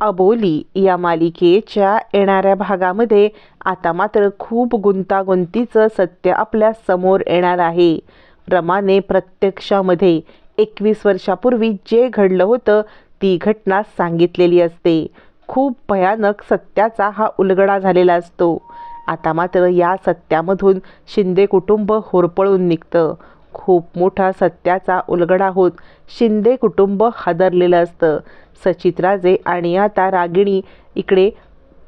अबोली या मालिकेच्या येणाऱ्या भागामध्ये आता मात्र खूप गुंतागुंतीचं सत्य आपल्यासमोर येणार आहे. रमाने प्रत्यक्षामध्ये एकवीस वर्षापूर्वी जे घडलं होतं ती घटना सांगितलेली असते. खूप भयानक सत्याचा हा उलगडा झालेला असतो. आता मात्र या सत्यामधून शिंदे कुटुंब होरपळून निघतं. खूप मोठा सत्याचा उलगडा होत शिंदे कुटुंब हादरलेलं असतं. सचित्राजे आणि आता रागिणी इकडे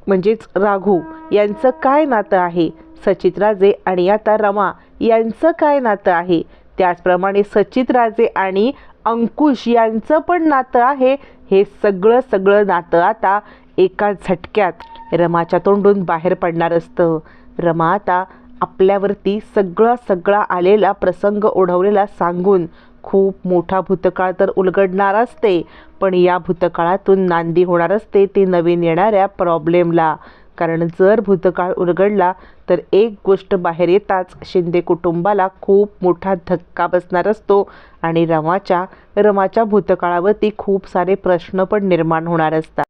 म्हणजेच राघू यांचं काय नातं आहे? सचित्राजे आणि आता रमा यांचं काय नातं आहे? त्याचप्रमाणे सचित्राजे आणि अंकुश यांचं पण नातं आहे. हे सगळं सगळं नातं आता एका झटक्यात रमाच्या तोंडून बाहेर पडणार असतं. रमा आता आपल्यावरती सगळा सगळा आलेला प्रसंग ओढवलेला सांगून खूप मोठा भूतकाळ तर उलगडणार असते पण या भूतकाळातून नांदी होणार असते ते नवीन येणाऱ्या प्रॉब्लेमला. कारण जर भूतकाळ उलगडला तर एक गोष्ट बाहेर येताच शिंदे कुटुंबाला खूप मोठा धक्का बसणार असतो आणि रमाच्या रमाच्या भूतकाळावरती खूप सारे प्रश्न पण निर्माण होणार असतात.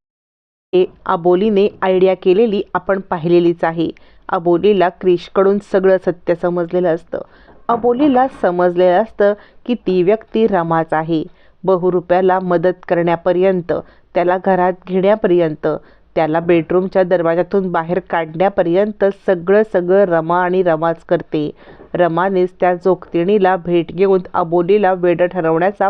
हे आबोलीने आयडिया केलेली आपण पाहिलेलीच आहे. अबोलीला क्रिशकडून सगळं सत्य समजलेलं असतं. अबोलीला समजलेलं असतं की ती व्यक्ती रमाच आहे. बहुरुप्याला मदत करण्यापर्यंत त्याला घरात घेण्यापर्यंत त्याला बेडरूमच्या दरवाजातून बाहेर काढण्यापर्यंत सगळं सगळं रमा आणि रमाच करते. रमानेच त्या जोगतिणीला भेट घेऊन अबोलीला वेडं ठरवण्याचा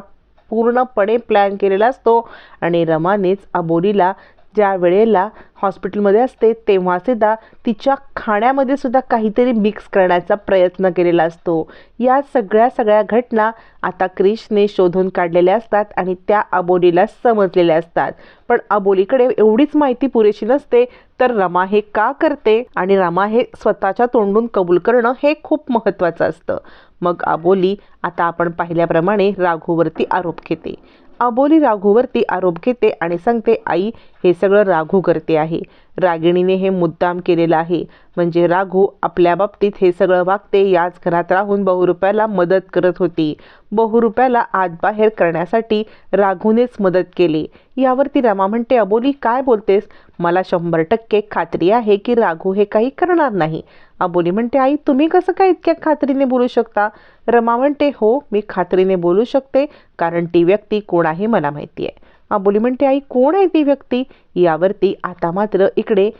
पूर्णपणे प्लॅन केलेला असतो आणि रमानेच अबोलीला ज्या वेळेला हॉस्पिटलमध्ये असते तेव्हा सुद्धा तिच्या खाण्यामध्ये सुद्धा काहीतरी मिक्स करण्याचा प्रयत्न केलेला असतो. या सगळ्या सगळ्या घटना आता क्रिशने शोधून काढलेल्या असतात आणि त्या अबोलीला समजलेल्या असतात. पण अबोलीकडे एवढीच माहिती पुरेशी नसते तर रमा हे का करते आणि रमा हे स्वतःच्या तोंडून कबूल करणं हे खूप महत्त्वाचं असतं. मग अबोली आता आपण पाहिल्याप्रमाणे राघूवरती आरोप घेते. अबोली राघूवरती आरोप घेते आणि सांगते आई हे सगळं राघू करते आहे. रागिणीने हे मुद्दाम केलेलं आहे. म्हणजे राघू आपल्या बाबतीत हे सगळं वागते. याच घरात राहून बहुरुप्याला मदत करत होती. बहुरुप्याला आत बाहेर करण्यासाठी राघूनेच मदत केली. यावरती रमा म्हणते अबोली काय बोलतेस? मला शंभर टक्के खात्री आहे की राघू हे काही करणार नाही. अबोली म्हणते आई तुम्ही कसं काय इतक्या खात्रीने बोलू शकता? रमा म्हणते हो मी खात्रीने बोलू शकते कारण ती व्यक्ती कोण आहे मला माहिती आहे. अबोली म्हणते आई कोण आहे ती व्यक्ती? यावरती आता मात्र इकडे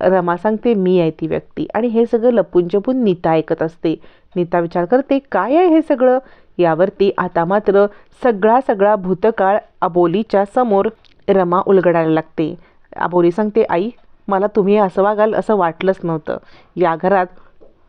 रमा सांगते मी आहे ती व्यक्ती. आणि हे सगळं लपून जपून नीता ऐकत असते. नीता विचार करते काय आहे हे सगळं? यावरती आता मात्र सगळा सगळा भूतकाळ अबोलीच्या समोर रमा उलगडायला लागते. अबोली सांगते आई मला तुम्ही असं वागाल असं वाटलंच नव्हतं. या घरात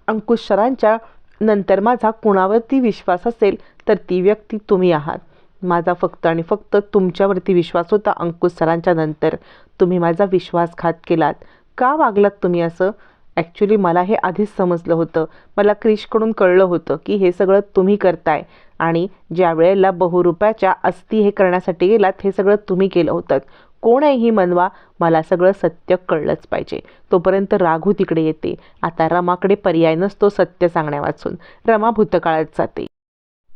अंकुश सरांच्या नंतर माझा कुणावरती विश्वास असेल तर ती व्यक्ती तुम्ही आहात. माझा फक्त आणि फक्त तुमच्यावरती विश्वास होता अंकुश सरांच्या नंतर. तुम्ही माझा विश्वासघात केलात. का वागलात तुम्ही असं? ॲक्च्युली मला हे आधीच समजलं होतं. मला क्रिशकडून कळलं होतं की हे सगळं तुम्ही करताय आणि ज्या वेळेला बहुरुपाच्या अस्थी हे करण्यासाठी गेलात हे सगळं तुम्ही केलं होतं. कोण आहे ही मनवा मला सगळं सत्य कळलंच पाहिजे. तोपर्यंत राघू तिकडे येते. आता रमाकडे पर्याय नसतो सत्य सांगण्या वाचून. रमा भूतकाळात जाते.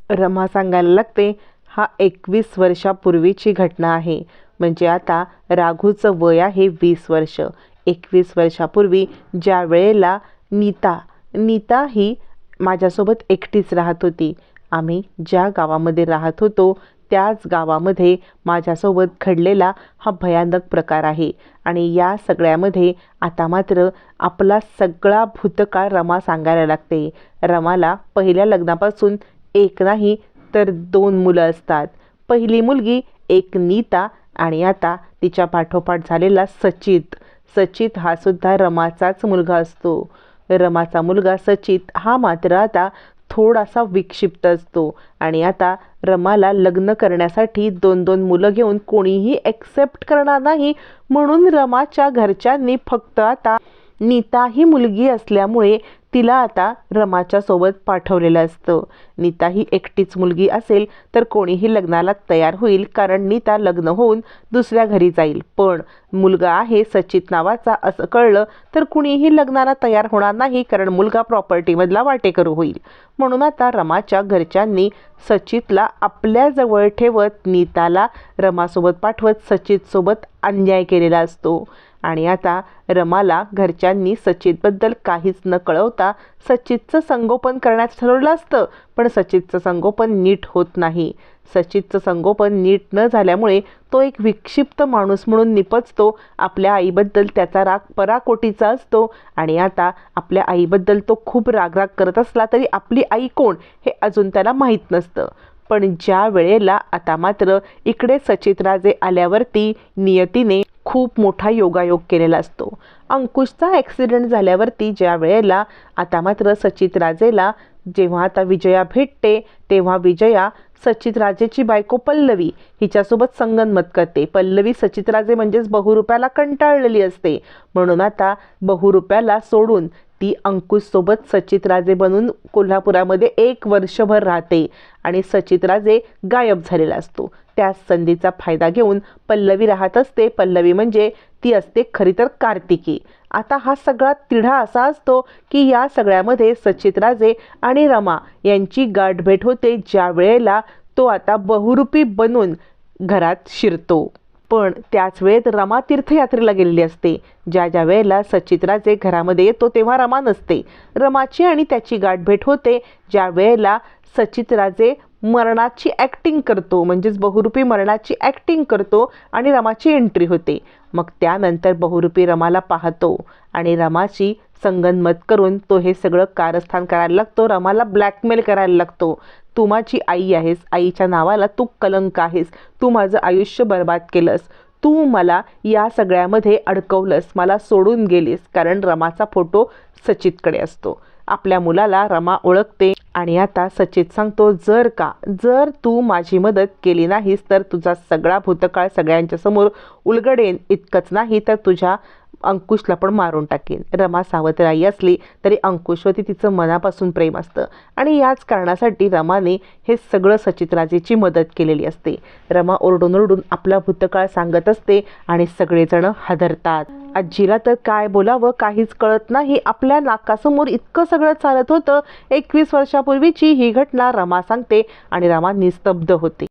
रमा सांगायला लागते हा एकवीस वर्षापूर्वीची घटना आहे. म्हणजे आता राघूचं वय आहे वीस वर्ष. एकवीस वर्षापूर्वी ज्या वेळेला नीता नीता ही माझ्यासोबत एकटीच राहत होती. आम्ही ज्या गावामध्ये राहत होतो त्याच गावामध्ये माझ्यासोबत घडलेला हा भयानक प्रकार आहे. आणि या सगळ्यामध्ये आता मात्र आपला सगळा भूतकाळ रमा सांगायला लागते. रमाला पहिल्या लग्नापासून एक नाही तर दोन मुलं असतात. पहिली मुलगी एक नीता आणि आता तिच्या पाठोपाठ झालेला सचित. सचित हा सुद्धा रमाचाच मुलगा असतो. रमाचा मुलगा सचित हा मात्र आता थोडासा विक्षिप्त असतो आणि आता रमाला लग्न करण्यासाठी दोन दोन मुलं घेऊन कोणीही ॲक्सेप्ट करणार नाही म्हणून रमाच्या घरच्यांनी फक्त आता नीता ही मुलगी असल्यामुळे तिला आता रमाच्या सोबत पाठवलेलं असतं. नीता ही एकटीच मुलगी असेल तर कोणीही लग्नाला तयार होईल कारण नीता लग्न होऊन दुसऱ्या घरी जाईल. पण मुलगा आहे सचित नावाचा असं कळलं तर कुणीही लग्नाला तयार होणार नाही कारण मुलगा प्रॉपर्टीमधला वाटेकरू होईल. म्हणून आता रमाच्या घरच्यांनी सचितला आपल्याजवळ ठेवत नीताला रमासोबत पाठवत सचितसोबत अन्याय केलेला असतो. आणि आता रमाला घरच्यांनी सचितबद्दल काहीच न कळवता सचितचं संगोपन करण्याचं ठरवलं असतं पण सचितचं संगोपन नीट होत नाही. सचितचं संगोपन नीट न झाल्यामुळे तो एक विक्षिप्त माणूस म्हणून निपजतो. आपल्या आईबद्दल त्याचा राग पराकोटीचा असतो आणि आता आपल्या आईबद्दल तो खूप रागराग करत असला तरी आपली आई कोण हे अजून त्याला माहीत नसतं. पण ज्या वेळेला आता मात्र इकडे सचित राजे आल्यावरती नियतीने खूप मोठा योगायोग केलेला असतो. अंकुशचा ॲक्सिडेंट झाल्यावरती ज्या वेळेला आता मात्र सचित राजेला जेव्हा आता विजया भेटते तेव्हा विजया सचित राजेची बायको पल्लवी हिच्यासोबत संगनमत करते. पल्लवी सचित राजे म्हणजेच बहुरुप्याला कंटाळलेली असते. म्हणून आता बहुरुप्याला सोडून ती अंकुशसोबत सचित राजे बनून कोल्हापुरामध्ये एक वर्षभर राहते आणि सचित राजे गायब झालेला असतो. त्या संधीचा फायदा घेऊन पल्लवी राहत असते. पल्लवी म्हणजे ती असते खरी तर कार्तिकी. आता हा सगळा तिढा असा असतो की या सगळ्यामध्ये सचित राजे आणि रमा यांची गाठभेट होते. ज्या वेळेला तो आता बहुरूपी बनून घरात शिरतो. पण त्याच वेळेत रमा तीर्थयात्रेला गेलेली असते. ज्या ज्या वेळेला सचितराजे घरामध्ये येतो तेव्हा रमा नसते. रमाची आणि त्याची गाठभेट होते. ज्या वेळेला सचित्राजे मरणाची ॲक्टिंग करतो. म्हणजेच बहुरूपी मरणाची ॲक्टिंग करतो आणि रमाची एंट्री होते. मग त्यानंतर बहुरूपी रमाला पाहतो आणि रमाची संगनमत करून तो हे सगळं कारस्थान करायला लागतो. रमाला ब्लॅकमेल करायला लागतो. तू माझी आई आहेस. आईच्या नावाला तू कलंक आहेस. तू माझं आयुष्य बर्बाद केलंस. तू मला या सगळ्यामध्ये अडकवलंस. मला सोडून गेलीस. कारण रमाचा फोटो सचितकडे असतो. आपल्या मुलाला रमा ओळखते. आणि आता सचित सांगतो जर का जर तू माझी मदत केली नाहीस तर तुझा सगळा भूतकाळ सगळ्यांच्या समोर उलगडेन. इतकंच नाही तर तुझ्या अंकुशला पण मारून टाकेन. रमा सावतराई असली तरी अंकुशवरती तिचं मनापासून प्रेम असतं. आणि याच कारणासाठी रमाने हे सगळं सचितराजेची मदत केलेली असते. रमा ओरडून ओरडून आपला भूतकाळ सांगत असते आणि सगळेजण हादरतात. आजीला तर काय बोलावं काहीच कळत नाही. आपल्या नाकासमोर इतकं सगळं चालत होतं. एकवीस वर्षापूर्वीची ही घटना रमा सांगते आणि रमा निस्तब्ध होते.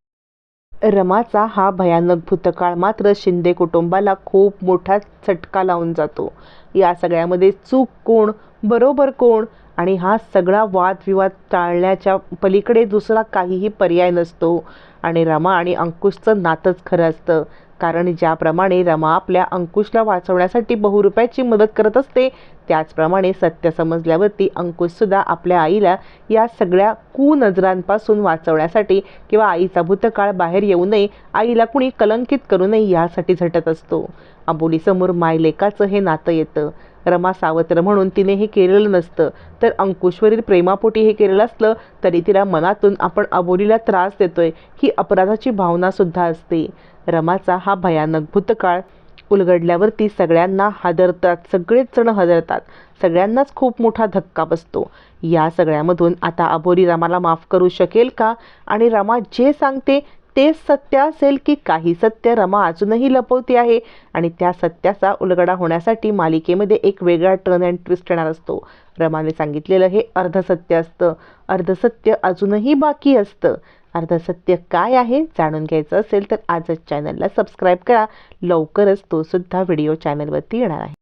रमाचा हा भयानक भूतकाळ मात्र शिंदे कुटुंबाला खूप मोठा चटका लावून जातो. या सगळ्यामध्ये चूक कोण बरोबर कोण आणि हा सगळा वादविवाद टाळण्याच्या पलीकडे दुसरा काहीही पर्याय नसतो. आणि रमा आणि अंकुशचं नातंच खरं असतं. कारण ज्याप्रमाणे रमा आपल्या अंकुशला वाचवण्यासाठी बहुरुपयाची मदत करत असते त्याचप्रमाणे सत्य समजल्यावरती अंकुशसुद्धा आपल्या आईला या सगळ्या कुनजरांपासून वाचवण्यासाठी किंवा आईचा भूतकाळ बाहेर येऊ नये आईला कुणी कलंकित करू नये यासाठी झटत असतो. अबोलीसमोर मायलेकाचं हे नातं येतं. रमा सावत्र म्हणून तिने हे केलेलं नसतं. तर अंकुशवरील प्रेमापोटी हे केलेलं असलं तरी तिला मनातून आपण अबोलीला त्रास देतोय ही अपराधाची भावनासुद्धा असते. रमाचा हा भयानक भूतकाळ उलगडल्यावरती सगळ्यांना हादरतात. सगळेच जण हादरतात. सगळ्यांनाच खूप मोठा धक्का बसतो. या सगळ्यामधून आता अबोली रमाला माफ करू शकेल का? आणि रमा जे सांगते तेच सत्य असेल की काही सत्य रमा अजूनही लपवते आहे. आणि त्या सत्याचा उलगडा होण्यासाठी मालिकेमध्ये एक वेगळा टर्न अँड ट्विस्ट येणार असतो. रमाने सांगितलेलं हे अर्धसत्य असतं. अर्धसत्य अजूनही बाकी असतं. अर्धसत्य काय आहे जाणून घ्यायचं असेल तर आजच चॅनलला सबस्क्राईब करा. लवकरच तो सुद्धा व्हिडिओ चॅनलवरती येणार आहे.